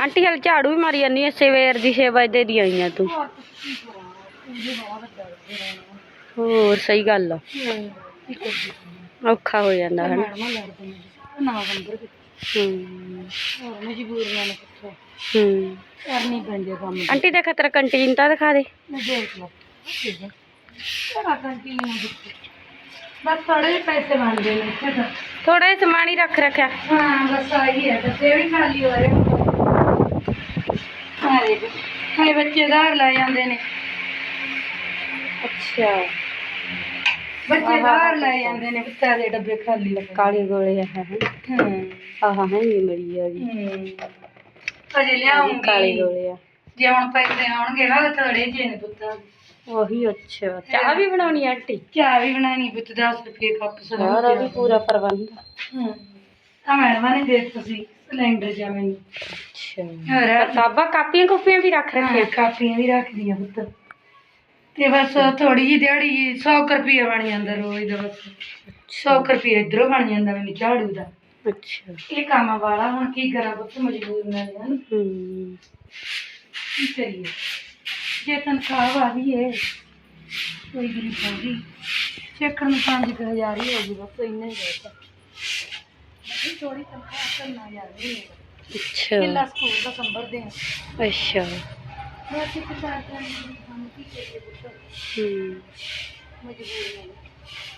Aunty ਹਲ ਝਾੜੂ ਵੀ ਮਾਰੀ ਜਾਂਦੀ ਐ ਸਵੇਰ ਦੀ 6 ਵਜੇ ਦੀ ਆਈਆਂ ਤੂੰ। ਹੋਰ ਸਹੀ ਗੱਲ ਆ। ਔਖਾ ਹੋ ਜਾਂਦਾ ਹੈ। ਆਂਟੀ ਦੇ ਖਤਰਾ ਕੰਟੀਨ ਤਾਂ ਦਿਖਾ ਦੇ। ਬਸ ਥੋੜੇ ਪੈਸੇ ਬਣਦੇ ਨੇ ਥੋੜਾ ਜਿਹਾ ਸਮਾਨ ਹੀ ਰੱਖ ਰੱਖਿਆ। ਹਾਂ, ਬਸ ਆਹੀ ਹੈ ਬੱਚੇ ਵੀ ਖਾਲੀ ਹੋ ਰਹੇ ਹਾਰੇ ਹਾਏ ਬੱਚੇ ਧਾਰ ਲੈ ਜਾਂਦੇ ਨੇ। ਅੱਛਾ। ਬੱਚੇ ਧਾਰ ਲੈ ਜਾਂਦੇ ਨੇ। ਬੱਚਿਆਂ ਦੇ ਡੱਬੇ ਖਾਲੀ ਲੱਗੇ ਕਾਲੇ ਗੋਲੇ ਆ ਹੈ ਹਾਂ। ਆਹ ਹੈ ਇਹ ਮਰੀ ਆ ਗਈ ਹੂੰ। ਅਜੇ ਕਾਲੇ ਲਿਆਉਂਗੀ ਗੋਲੇ ਆ। ਜੇ ਹੁਣ ਪੈਸੇ ਆਉਣਗੇ ਨਾ ਥੋੜੇ ਜਿਹੇ ਨੇ ਪੁੱਤਾਂ ਦੇ। ਉਹੀ ਅੱਛਾ। ਚਾਹ ਵੀ ਬਣਾਉਣੀ ਆ ਆਂਟੀ? ਚਾਹ ਵੀ ਬਣਾਣੀ ਪੁੱਤ 10 ਰੁਪਏ ਕੱਪ ਸਾਰਾ ਵੀ ਪੂਰਾ ਪ੍ਰਬੰਧ। ਹਾਂ। ਆ ਮੈਡਮਾਂ ਨੇ ਦੇ ਤੁਸੀਂ ਸਿਲੰਡਰ ਜਾਂ ਮੈਨੂੰ। ਅੱਛਾ। ਹੋਰ ਕਿਤਾਬਾਂ ਕਾਪੀਆਂ ਕੁਪੀਆਂ ਵੀ ਰੱਖ ਰੱਖੀਆਂ? ਹਾਂ, ਕਾਪੀਆਂ ਵੀ ਰੱਖਦੀਆਂ ਪੁੱਤ। ਤੇ ਬਸ ਥੋੜੀ ਜਿਹੀ ਦਿਹਾੜੀ 100 ਰੁਪਏ ਬਣ ਜਾਂਦਾ ਰੋਜ਼ ਦਾ ਬਸ। 100 ਰੁਪਏ ਇਧਰੋਂ ਬਣ ਜਾਂਦਾ ਮੈਨੂੰ ਝਾੜੂ ਦਾ। ਅੱਛਾ। ਇਹ ਕੰਮ ਵਾਲਾ ਹੁਣ ਕੀ ਕਰਾਂ ਪੁੱਤ ਮਜਬੂਰ ਨਾਲ ਹਨ ਹੂੰ। ਕੀ ਕਰੀਏ? ਜੇ ਤਨਖਾਹ ਵਾਲੀ ਏ ਕੋਈ ਗਰੀਬ ਹੋਗੀ ਚੱਕਰ ਨੂੰ 5000 ਹੀ ਹੋ ਗਈ ਬਸ ਇੰਨਾ ਹੀ ਨਹੀਂ ਥੋੜੀ ਤਨਖਾਹ ਕਰਨਾ ਯਾਰ ਅੱਛਾ। ਕਿੱਲਾ ਸਕੂਲ ਦਾ ਸੰਭਰਦੇ ਆ। ਅੱਛਾ। ਇੱਕ ਚਾਰ ਚਾਰ ਕੰਮ ਕੀ ਕਰੀਏ ਪੁੱਤ? ਹੂੰ। ਮਜਬੂਰੀਆਂ ਨੇ ਰੀਤ ਨੇ